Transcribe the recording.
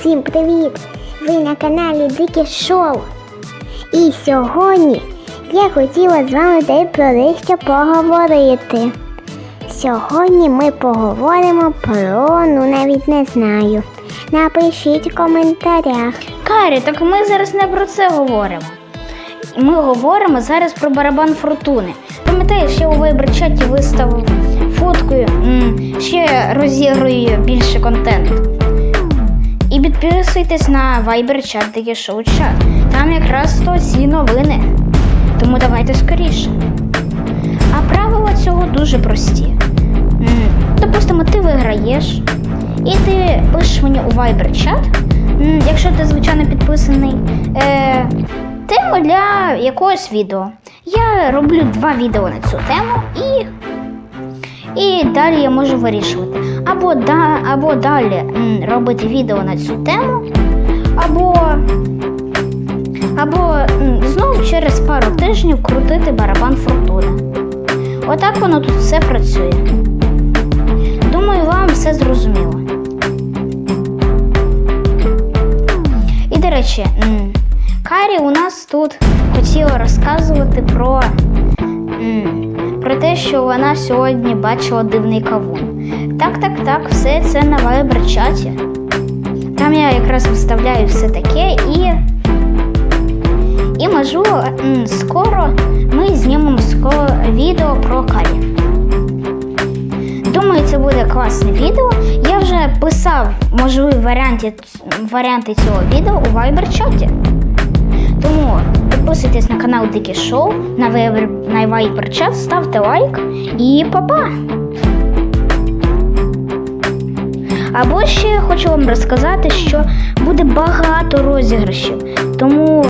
Всім привіт! Ви на каналі Дике Шоу. І сьогодні я хотіла з вами та про дещо поговорити. Сьогодні ми поговоримо про, ну навіть не знаю. Напишіть в коментарях. Карі, так ми зараз не про це говоримо. Ми говоримо зараз про барабан фортуни. Пам'ятаєш, я у вайбер-чаті виставив фоткою, ще розіграю більше контенту. Підписуйтесь на вайбер-чат, таке шоу чат. Там якраз то ці новини. Тому давайте скоріше. А правила цього дуже прості. Допустимо, ти виграєш, і ти пишеш мені у Viber чат, якщо ти, звичайно, підписаний, е, тему для якогось відео. Я роблю два відео на цю тему і. І далі я можу вирішувати. Або, да, або далі робити відео на цю тему, або, або знову через пару тижнів крутити барабан фортуни. Отак воно тут все працює. Думаю, вам все зрозуміло. І, до речі, Карі у нас тут хотіла розказувати про, про те, що вона сьогодні бачила дивний кавун. Так, так, так, все це на вайбер-чаті. Там я якраз виставляю все таке і. І можу скоро ми знімемо скоро відео про Карі. Думаю, це буде класне відео. Я вже писав можливі варіанти, варіанти цього відео у Viber-чаті. Тому підписуйтесь на канал Дике Шоу, на Viber, на Viber чат, ставте лайк і па-па! Або ще хочу вам розказати, що буде багато розіграшів. Тому